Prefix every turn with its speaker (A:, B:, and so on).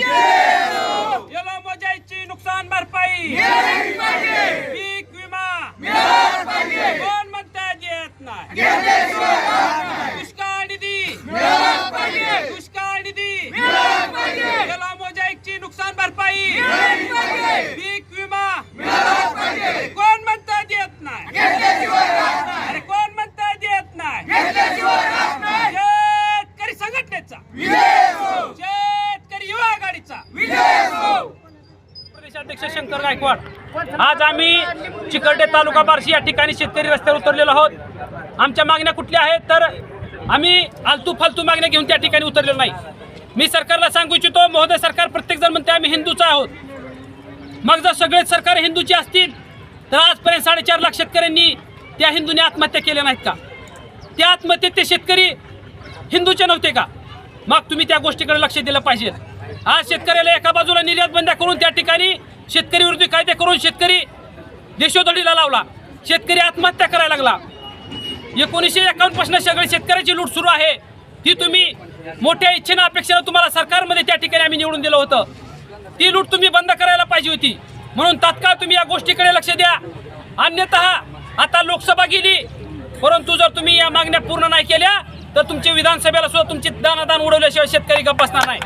A: याला मोजायची नुकसान भरपाई. पीक विमा. कोण म्हणता येत नाही? दुष्काळ निधी. दुष्काळ निधी. याला मोजायची नुकसान भरपाई. पीक विमा. कोण म्हणता येत नाही? अरे कोण म्हणता येत नाही? शेतकरी संघटनेचा. अध्यक्ष शंकर गायकवाड. आज आम्ही चिकलडे तालुका बार्शी या ठिकाणी शेतकरी रस्त्यावर उतरलेलो आहोत. आमच्या मागण्या कुठल्या आहेत? तर आम्ही आलतू फालतू मागण्या घेऊन त्या ठिकाणी उतरलेलो नाही. मी सरकारला सांगू इच्छितो महोदय सरकार प्रत्येक जण म्हणते आम्ही हिंदूचा आहोत. मग जर सगळेच सरकार हिंदूचे असतील तर आजपर्यंत साडेचार लाख शेतकऱ्यांनी त्या हिंदूने आत्महत्या केल्या नाहीत का? त्या आत्महत्येत ते शेतकरी हिंदूचे नव्हते का? मग तुम्ही त्या गोष्टीकडे लक्ष दिलं पाहिजे. आज शेतकऱ्याला एका बाजूला निर्यात बंद करून त्या ठिकाणी शेतकरी विरोधी कायदे करून शेतकरी देशोधडीला लावला. शेतकरी आत्महत्या करायला लागला. एकोणीसशे एकावन्नपासून सगळे शेतकऱ्याची लूट सुरू आहे. ती तुम्ही मोठ्या इच्छेनं अपेक्षेनं तुम्हाला सरकारमध्ये त्या ठिकाणी आम्ही निवडून दिलं होतं. ती लूट तुम्ही बंद करायला पाहिजे होती. म्हणून तात्काळ तुम्ही या गोष्टीकडे लक्ष द्या. अन्यतः आता लोकसभा गेली. परंतु जर तुम्ही या मागण्या पूर्ण नाही केल्या तर तुमच्या विधानसभेला सुद्धा तुमची दानादान उडवल्याशिवाय शेतकरी गप्प बसणार नाही.